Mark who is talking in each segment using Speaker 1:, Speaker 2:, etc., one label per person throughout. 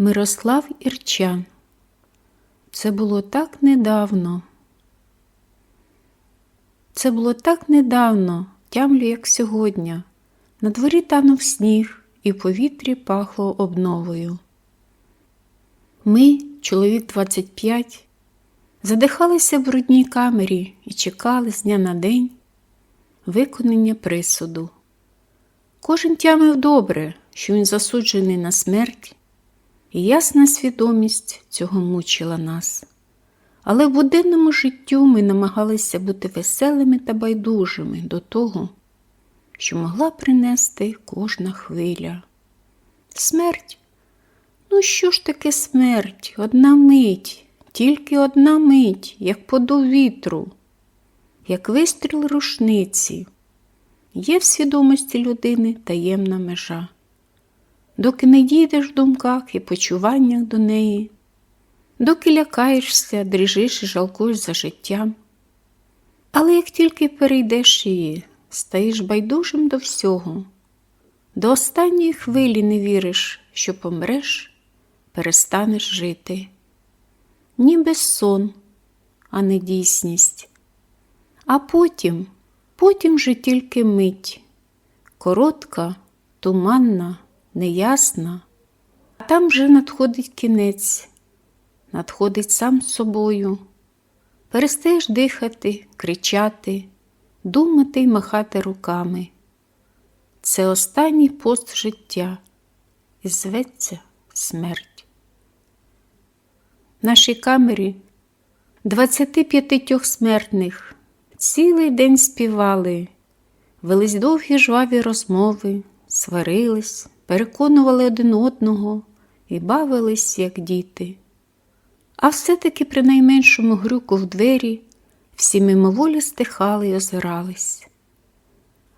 Speaker 1: Мирослав Ірчан. Це було так недавно. Це було так недавно, тямлю, як сьогодні. На дворі танув сніг, і в повітрі пахло обновою. Ми, чоловік 25, задихалися в брудній камері і чекали з дня на день виконання присуду. Кожен тямив добре, що він засуджений на смерть, ясна свідомість цього мучила нас. Але в буденному життю ми намагалися бути веселими та байдужими до того, що могла принести кожна хвиля. Смерть? Ну, що ж таке смерть? Одна мить, тільки одна мить, як подув вітру, як вистріл рушниці. Є в свідомості людини таємна межа. Доки не дійдеш в думках і почуваннях до неї, доки лякаєшся, дріжиш і жалкуєш за життям. Але як тільки перейдеш її, стаєш байдужим до всього, до останньої хвилі не віриш, що помреш, перестанеш жити. Ніби сон, а не дійсність. А потім, потім же тільки мить, коротка, туманна, неясна, а там вже надходить кінець, надходить сам собою. Перестаєш дихати, кричати, думати й махати руками. Це останній пост життя і зветься смерть. В нашій камері 25 смертних цілий день співали, велись довгі жваві розмови, сварились, переконували один одного і бавились, як діти. А все-таки при найменшому грюку в двері всі мимоволі стихали й озирались.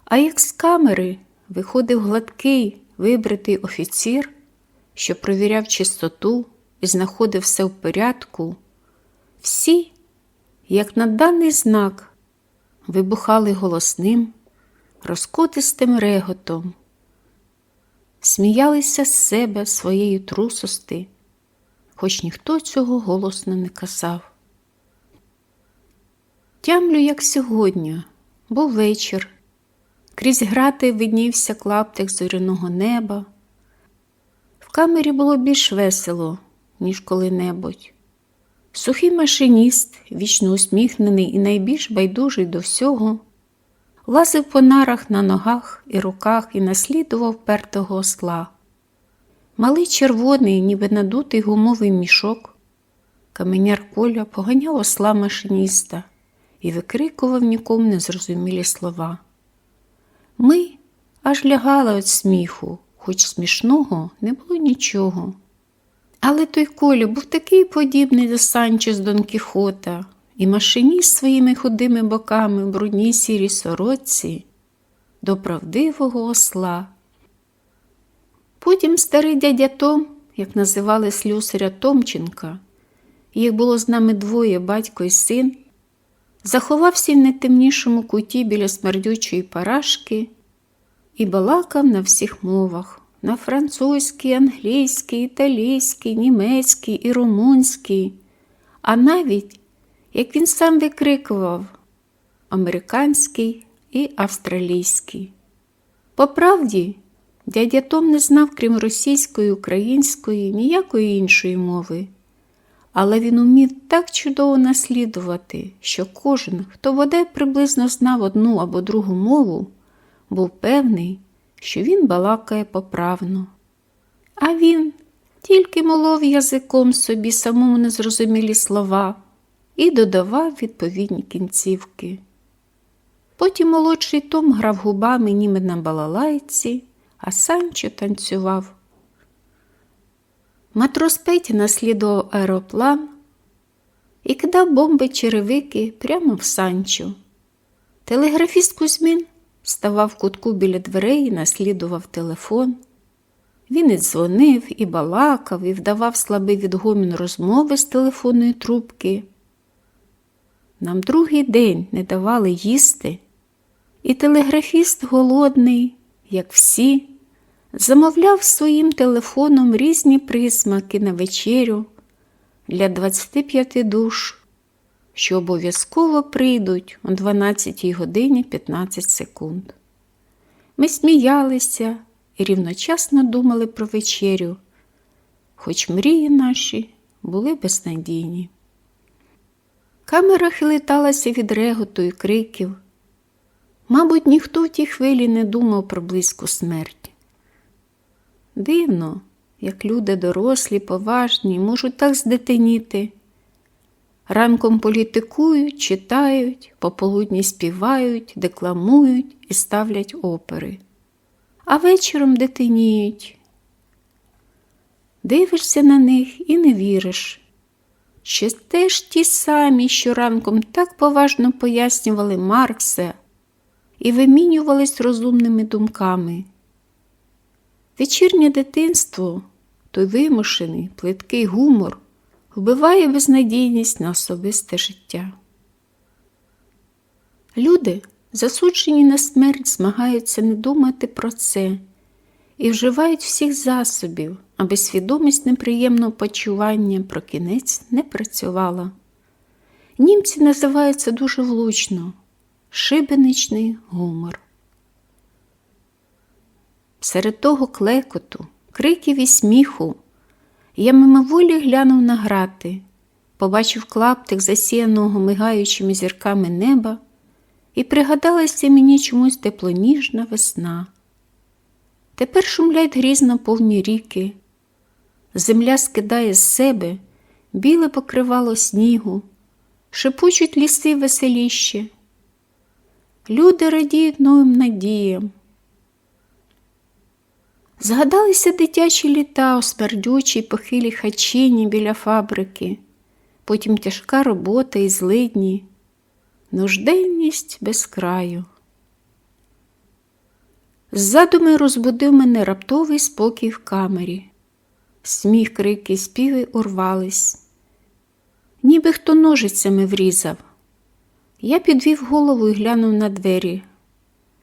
Speaker 1: А як з камери виходив гладкий вибритий офіцір, що провіряв чистоту і знаходив все в порядку, всі, як на даний знак, вибухали голосним, розкотистим реготом, сміялися з себе своєї трусости, хоч ніхто цього голосно не казав. Тямлю, як сьогодні, був вечір, крізь грати виднівся клаптик зоряного неба. В камері було більш весело, ніж коли-небудь. Сухий машиніст, вічно усміхнений і найбільш байдужий до всього, лазив по нарах на ногах і руках і наслідував пертого осла. Малий червоний, ніби надутий гумовий мішок. Каменяр Коля поганяв осла машиніста і викрикував нікому незрозумілі слова. Ми аж лягали від сміху, хоч смішного не було нічого. Але той Коля був такий подібний до Санчо з Дон Кіхота, і машиніст своїми худими боками в брудній сірій сорочці до правдивого осла. Потім старий дядя Том, як називали слюсаря Томченка, їх було з нами двоє батько і син, заховався в найтемнішому куті біля смердючої парашки і балакав на всіх мовах на французький, англійський, італійський, німецький і румунський, а навіть, як він сам викрикував, американський і австралійський. По правді, дядя Том не знав, крім російської, української, ніякої іншої мови. Але він умів так чудово наслідувати, що кожен, хто воде приблизно знав одну або другу мову, був певний, що він балакає поправно. А він тільки молов язиком собі самому незрозумілі слова і додавав відповідні кінцівки. Потім молодший Том грав губами ніби на балалайці, а Санчо танцював. Матрос Петя наслідував аероплан і кидав бомби черевики прямо в Санчо. Телеграфіст Кузьмін ставав в кутку біля дверей і наслідував телефон. Він і дзвонив, і балакав, і вдавав слабий відгомін розмови з телефонної трубки. Нам другий день не давали їсти, і телеграфіст голодний, як всі, замовляв своїм телефоном різні присмаки на вечерю для 25 душ, що обов'язково прийдуть о 12 годині 15 секунд. Ми сміялися і рівночасно думали про вечерю, хоч мрії наші були безнадійні. Камера хилиталася від реготу і криків. Мабуть, ніхто в тій хвилі не думав про близьку смерть. Дивно, як люди дорослі, поважні, можуть так здетеніти. Ранком політикують, читають, пополудні співають, декламують і ставлять опери, а вечором детеніють. Дивишся на них і не віриш, що теж ті самі, що ранком так поважно пояснювали Маркса і вимінювались розумними думками. Вечірнє дитинство, той вимушений, плиткий гумор, вбиває безнадійність на особисте життя. Люди, засуджені на смерть, змагаються не думати про це і вживають всіх засобів, аби свідомість неприємного почування про кінець не працювала. Німці називаються дуже влучно шибеничний гумор. Серед того клекоту, криків і сміху я мимоволі глянув на грати, побачив клаптик засіяного мигаючими зірками неба, і пригадалася мені чомусь теплоніжна весна. Тепер шумлять грізно повні ріки, земля скидає з себе біле покривало снігу, шепочуть ліси веселіще. Люди радіють новим надіям. Згадалися дитячі літа у смердючій похилій хачині біля фабрики, потім тяжка робота і злидні, нужденність без краю. Ззаду ми розбудив мене раптовий спокій в камері. Сміх, крики, співи урвались, ніби хто ножицями врізав. Я підвів голову і глянув на двері.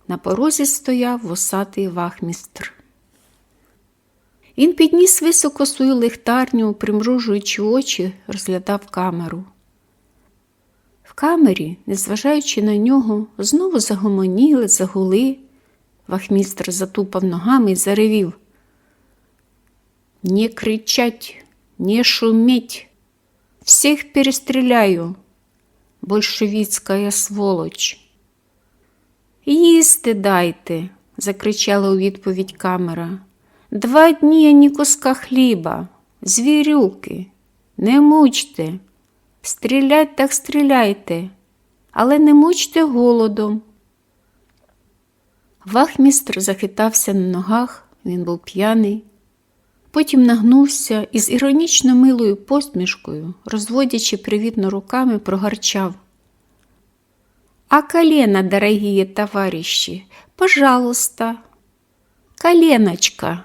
Speaker 1: На порозі стояв восатий вахмістр. Він підніс високо свою лихтарню, примружуючи очі, розглядав камеру. В камері, незважаючи на нього, знову загомоніли, загули. Вахмістр затупав ногами і заревів. Не кричать, не шуметь, всіх перестріляю, большевіцька сволоч. Їсти дайте, закричала у відповідь камера. Два дні ні куска хліба, звірюки, не мучте, стрілять так стріляйте, але не мучте голодом. Вахмістр захитався на ногах, він був п'яний, потім нагнувся і з іронічно милою посмішкою, розводячи привітно руками, прогарчав. А колено, дорогие товарищи, пожалуйста, коленочка.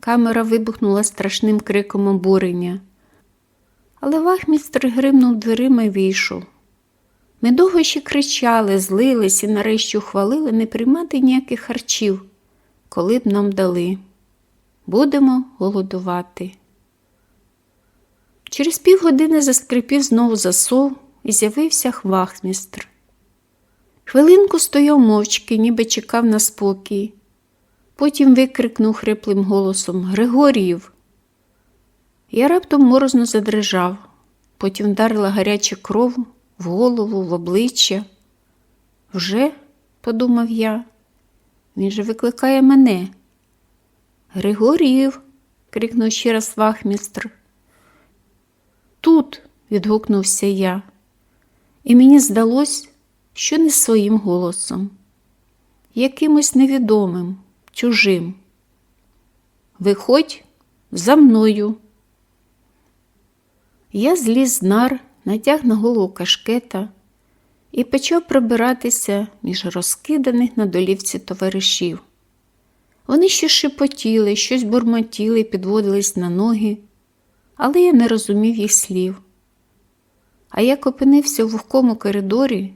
Speaker 1: Камера вибухнула страшним криком обурення, але вахмістр гримнув дверима і вийшов. Ми довго ще кричали, злились і нарешті ухвалили не приймати ніяких харчів, коли б нам дали. Будемо голодувати. Через півгодини заскрипів знову засов і з'явився вахмістр. Хвилинку стояв мовчки, ніби чекав на спокій. Потім викрикнув хриплим голосом Григоріїв. Я раптом морозно задрижав, потім вдарила гаряча кров в голову, в обличчя. Вже, подумав я, він же викликає мене. Григоріїв, крикнув ще раз вахмістр. Тут, відгукнувся я, і мені здалось, що не своїм голосом, якимось невідомим чужим. Виходь за мною. Я зліз з нар, натяг на голову кашкета і почав пробиратися між розкиданих на долівці товаришів. Вони ще шепотіли, щось бурмотіли підводились на ноги, але я не розумів їх слів. А як опинився в вухкому коридорі,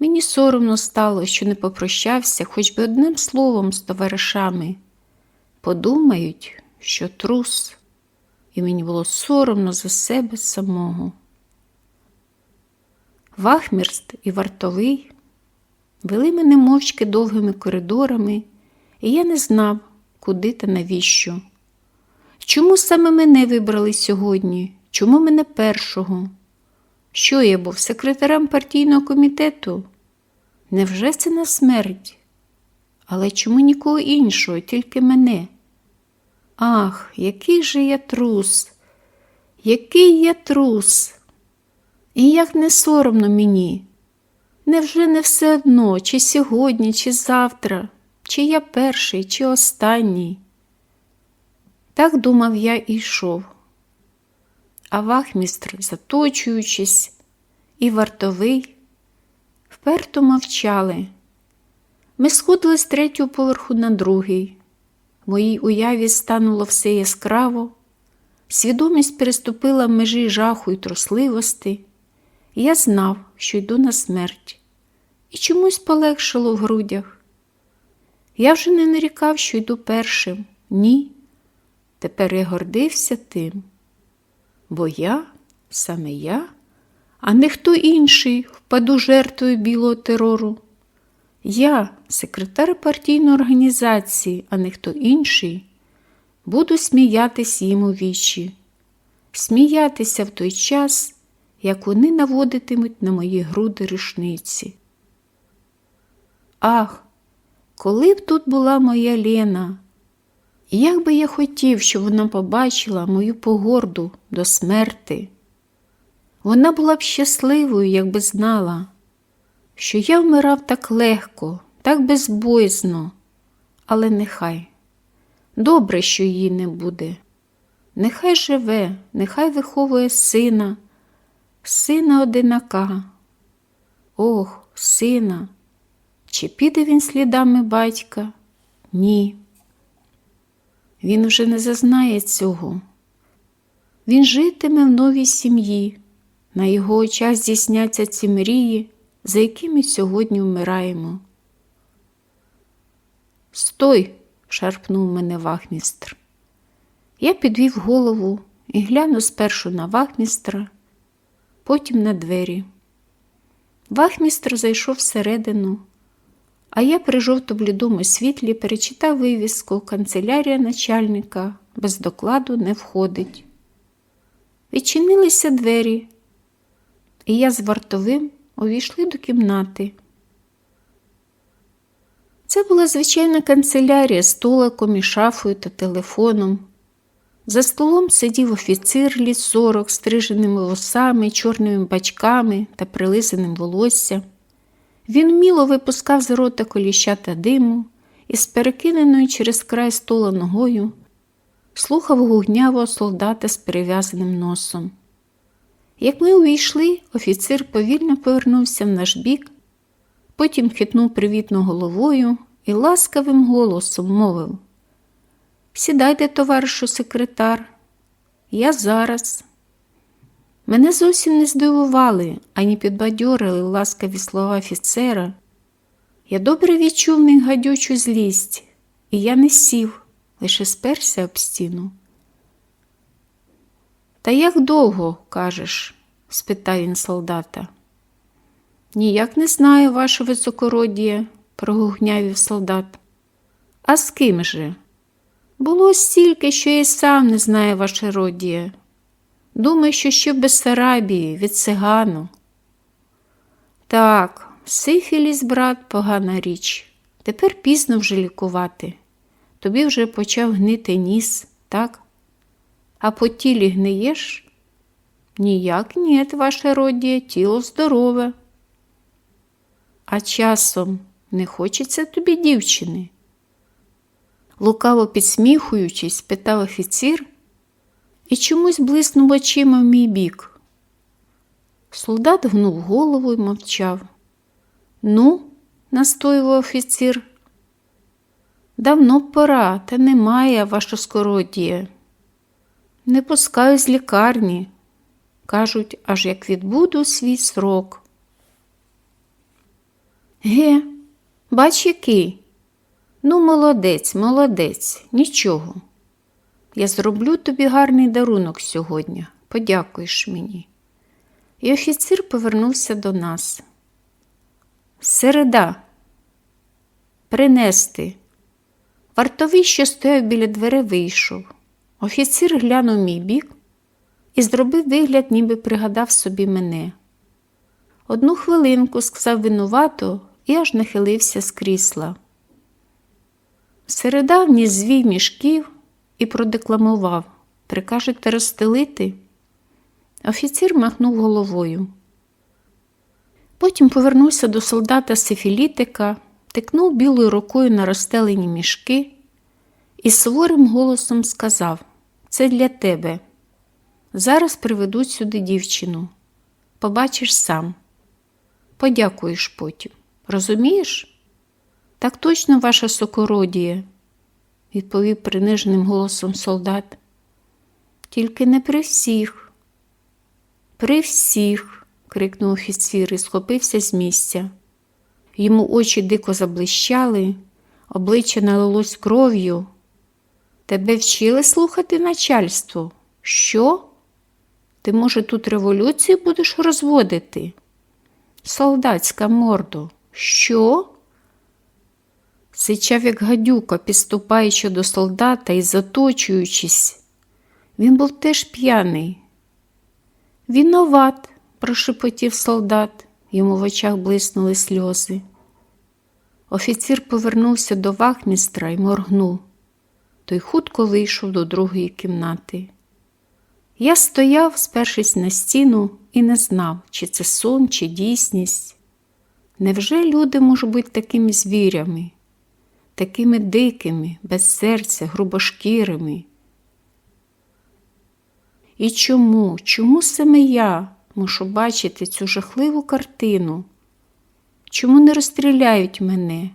Speaker 1: мені соромно стало, що не попрощався хоч би одним словом з товаришами, подумають, що трус, і мені було соромно за себе самого. Вахмірст і вартовий вели мене мовчки довгими коридорами, і я не знав, куди та навіщо. Чому саме мене вибрали сьогодні? Чому мене першого? Що я був секретарем партійного комітету? Невже це на смерть? Але чому нікого іншого, тільки мене? Ах, який же я трус, який я трус! І як не соромно мені? Невже не все одно, чи сьогодні, чи завтра, чи я перший, чи останній? Так думав я і йшов. А вахмістр, заточуючись, і вартовий, вперто мовчали. Ми сходили з третього поверху на другий. В моїй уяві стануло все яскраво, свідомість переступила межі жаху й трусливості. Я знав, що йду на смерть, і чомусь полегшило в грудях. Я вже не нарікав, що йду першим. Ні. Тепер я гордився тим, бо я, саме я, а не хто інший впаду жертвою білого терору. Я, секретар партійної організації, а не хто інший, буду сміятись їм у вічі, сміятися в той час, як вони наводитимуть на мої груди рушниці. Ах, коли б тут була моя Лена, як би я хотів, щоб вона побачила мою погорду до смерти. Вона була б щасливою, якби знала, що я вмирав так легко, так безбоязно, але нехай. Добре, що її не буде. Нехай живе, нехай виховує сина, сина одинака. Ох, сина, чи піде він слідами батька? Ні. Він уже не зазнає цього. Він житиме в новій сім'ї, на його очах здійсняться ці мрії, за якими сьогодні вмираємо. Стой! шарпнув мене вахмістр. Я підвів голову і глянув спершу на вахмістра, потім на двері. Вахмістр зайшов всередину, а я при жовто-блідому світлі перечитав вивіску канцелярія начальника без докладу не входить. Відчинилися двері, і я з вартовим увійшли до кімнати. Це була звичайна канцелярія з столиком і шафою та телефоном. За столом сидів офіцер літ сорок, стриженими вусами, чорними бачками та прилизаним волоссям. Він міло випускав з рота коліщата диму і з перекиненою через край стола ногою слухав гугнявого солдата з перев'язаним носом. Як ми увійшли, офіцер повільно повернувся в наш бік, потім хитнув привітно головою і ласкавим голосом мовив Сідайте, товаришу секретар, я зараз. Мене зовсім не здивували, ані підбадьорили ласкаві слова офіцера. Я добре відчув них гадючу злість, і я не сів, лише сперся об стіну. Та як довго, кажеш? спитав він солдата. Ніяк не знаю, ваше високородіє, прогугнявів солдат. А з ким же? Було стільки, що я й сам не знаю ваше родіє. Думаю, що ще в Бессарабії, від цигану. Так, сифіліс, брат, погана річ. Тепер пізно вже лікувати. Тобі вже почав гнити ніс, так? А по тілі гниєш? Ніяк ні, ваше родіє, тіло здорове. А часом не хочеться тобі дівчини? Лукаво підсміхуючись, питав офіцір і чомусь блиснув очима в мій бік. Солдат гнув голову і мовчав. Ну, настоював офіцір. Давно пора, та немає, ваша скородіє. Не пускаю з лікарні. Кажуть, аж як відбуду свій срок. Ге, бач який. Ну, молодець, молодець, нічого. Я зроблю тобі гарний дарунок сьогодні. Подякуєш мені. І офіцер повернувся до нас. Середа. Принести. Вартовий, що стояв біля дверей, вийшов. Офіцер глянув мій бік і зробив вигляд, ніби пригадав собі мене. Одну хвилинку сказав винувато і аж нахилився з крісла. Середа вніс звій мішків і продекламував Прикажете розстелити? Офіцір махнув головою. Потім повернувся до солдата Сифілітика, тикнув білою рукою на розстелені мішки і суворим голосом сказав Це для тебе. Зараз приведуть сюди дівчину. Побачиш сам. Подякуєш потім. Розумієш? Так точно ваша сокородіє, відповів приниженим голосом солдат. Тільки не при всіх. При всіх, крикнув офіцір і схопився з місця. Йому очі дико заблищали, обличчя налилось кров'ю. Тебе вчили слухати начальство? Що? Ти, може, тут революцію будеш розводити? Солдатська мордо, що? Сичав, як гадюка, підступаючи до солдата і заточуючись. Він був теж п'яний. Віноват, прошепотів солдат, йому в очах блиснули сльози. Офіцір повернувся до вахмістра і моргнув. Той хутко вийшов до другої кімнати. Я стояв, спершись на стіну, і не знав, чи це сон, чи дійсність. Невже люди можуть бути такими звірями, такими дикими, без серця, грубошкірими? І чому, чому саме я мушу бачити цю жахливу картину? Чому не розстріляють мене?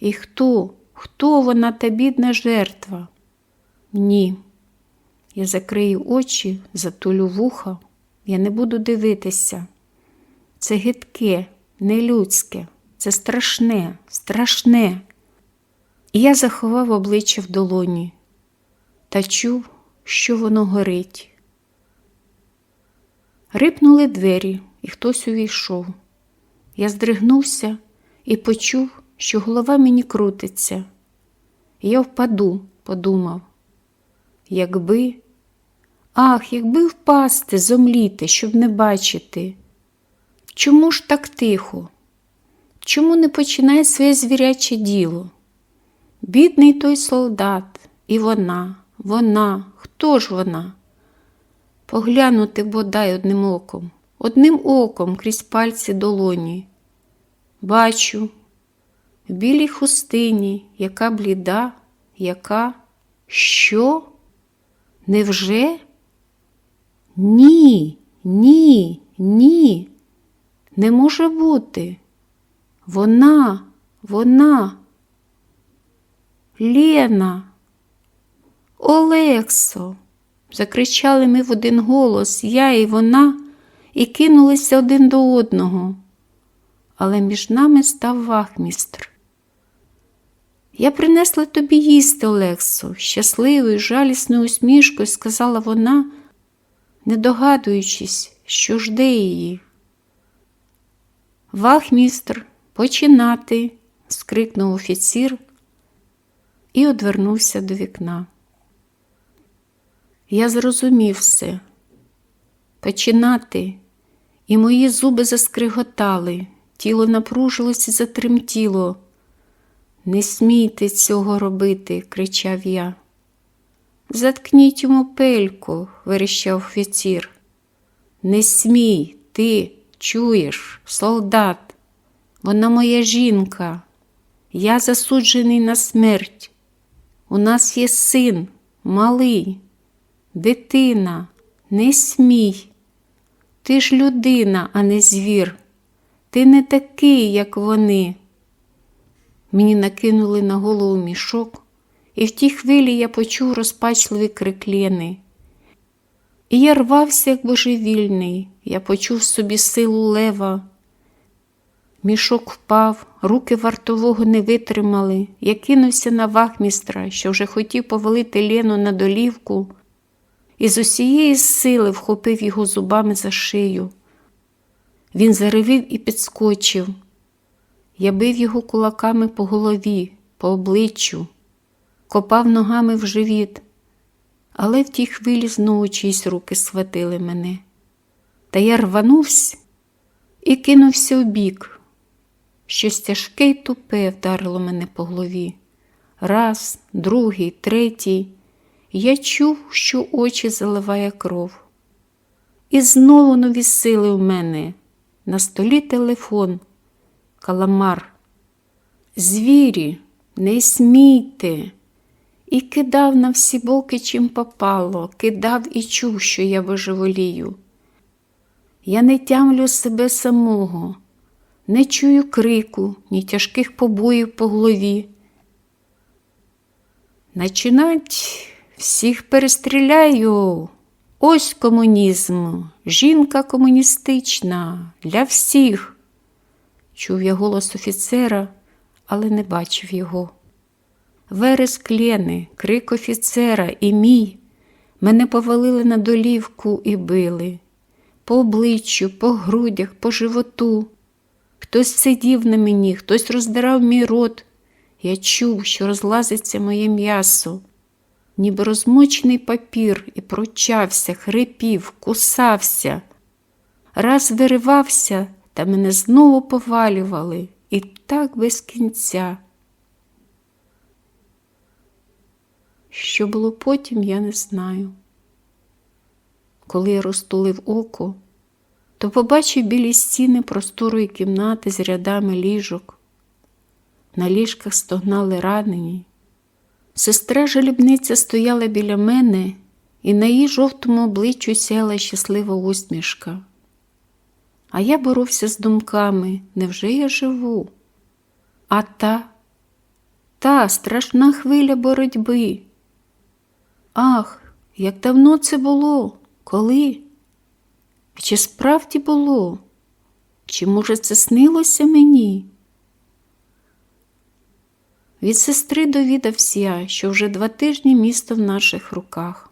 Speaker 1: І хто, хто вона та бідна жертва? Ні. Я закрию очі, затулю вуха, я не буду дивитися. Це гидке, нелюдське, це страшне, страшне. І я заховав обличчя в долоні та чув, що воно горить. Рипнули двері, і хтось увійшов. Я здригнувся і почув, що голова мені крутиться. Я впаду, подумав. Якби, ах, якби впасти, зомліти, щоб не бачити. Чому ж так тихо? Чому не починає своє звіряче діло? Бідний той солдат, і вона, вона, хто ж вона? Поглянути бодай одним оком, одним оком крізь пальці долоні. Бачу, в білій хустині, яка бліда, яка, що? Невже? Ні, ні, ні, не може бути. Вона, вона, Лена, Олексо, закричали ми в один голос, я і вона, і кинулися один до одного. Але між нами став вахмістр. Я принесла тобі їсти, Олексо, щасливою, жалісною усмішкою сказала вона, не догадуючись, що жде її. Вахмістр, починати, скрикнув офіцір і одвернувся до вікна. Я зрозумів все. Починати, і мої зуби заскриготали, тіло напружилось і затремтіло. Не смійте цього робити, кричав я. Заткніть йому пельку, верещав офіцір. Не смій, ти чуєш, солдат, вона моя жінка, я засуджений на смерть. У нас є син, малий, дитина, не смій. Ти ж людина, а не звір. Ти не такий, як вони. Мені накинули на голову мішок, і в тій хвилі я почув розпачливі крик Лєни. І я рвався, як божевільний, я почув собі силу лева. Мішок впав, руки вартового не витримали. Я кинувся на вахмістра, що вже хотів повалити Лену на долівку, і з усієї сили вхопив його зубами за шию. Він заревів і підскочив. Я бив його кулаками по голові, по обличчю, копав ногами в живіт, але в тій хвилі знову чиїсь руки схватили мене. Та я рванувся і кинувся у бік. Щось тяжке й тупе вдарило мене по голові. Раз, другий, третій. Я чув, що очі заливає кров. І знову нові сили у мене. На столі телефон, каламар. Звірі, не смійте. І кидав на всі боки, чим попало, кидав і чув, що я божеволію. Я не тямлю себе самого, не чую крику, ні тяжких побоїв по голові. Начинать всіх перестріляю. Ось комунізм, жінка комуністична для всіх. Чув я голос офіцера, але не бачив його. Вереск Лени, крик офіцера і мій мене повалили на долівку і били. По обличчю, по грудях, по животу. Хтось сидів на мені, хтось роздирав мій рот. Я чув, що розлазиться моє м'ясо, ніби розмочений папір, і прочався, хрипів, кусався. Раз виривався, та мене знову повалювали, і так без кінця. Що було потім, я не знаю. Коли я розтулив око, то побачив білі стіни просторої кімнати з рядами ліжок. На ліжках стогнали ранені. Сестра жалібниця стояла біля мене, і на її жовтому обличчю сяла щаслива усмішка. А я боровся з думками, невже я живу? А та, та страшна хвиля боротьби. Ах, як давно це було, коли? Чи справді було? Чи, може, це снилося мені? Від сестри довідався я, що вже два тижні місто в наших руках.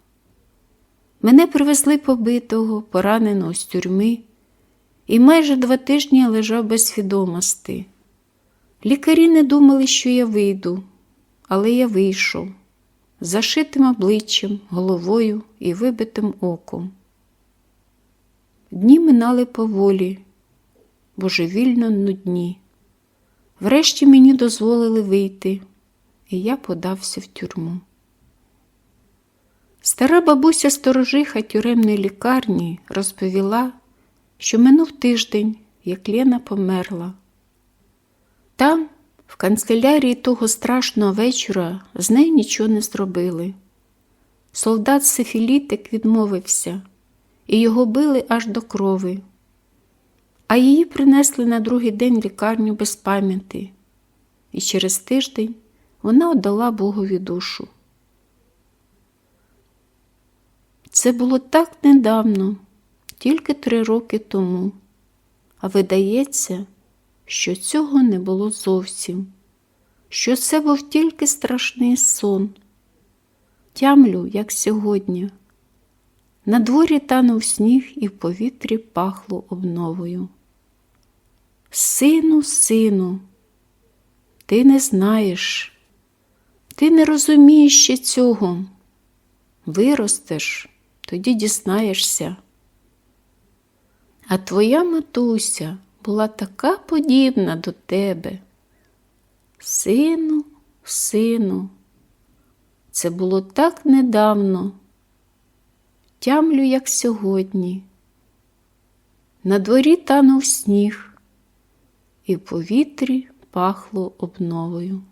Speaker 1: Мене привезли побитого, пораненого з тюрми, і майже два тижні я лежав без свідомості. Лікарі не думали, що я вийду, але я вийшов зашитим обличчям, головою і вибитим оком. Дні минали поволі, божевільно нудні. Врешті мені дозволили вийти, і я подався в тюрму. Стара бабуся сторожиха тюремної лікарні розповіла, що минув тиждень, як Лена померла. Там, в канцелярії того страшного вечора, з нею нічого не зробили. Солдат Сифілітик відмовився, і його били аж до крови а її принесли на другий день в лікарню без пам'яті, і через тиждень вона отдала Богові душу. Це було так недавно, тільки три роки тому, а видається, що цього не було зовсім, що це був тільки страшний сон. Тямлю, як сьогодні. На дворі танув сніг і в повітрі пахло обновою. Сину, сину, ти не знаєш, ти не розумієш ще цього. Виростеш, тоді дізнаєшся. А твоя матуся була така подібна до тебе. Сину, сину, це було так недавно. Тямлю, як сьогодні. На дворі танув сніг і в повітрі пахло обновою.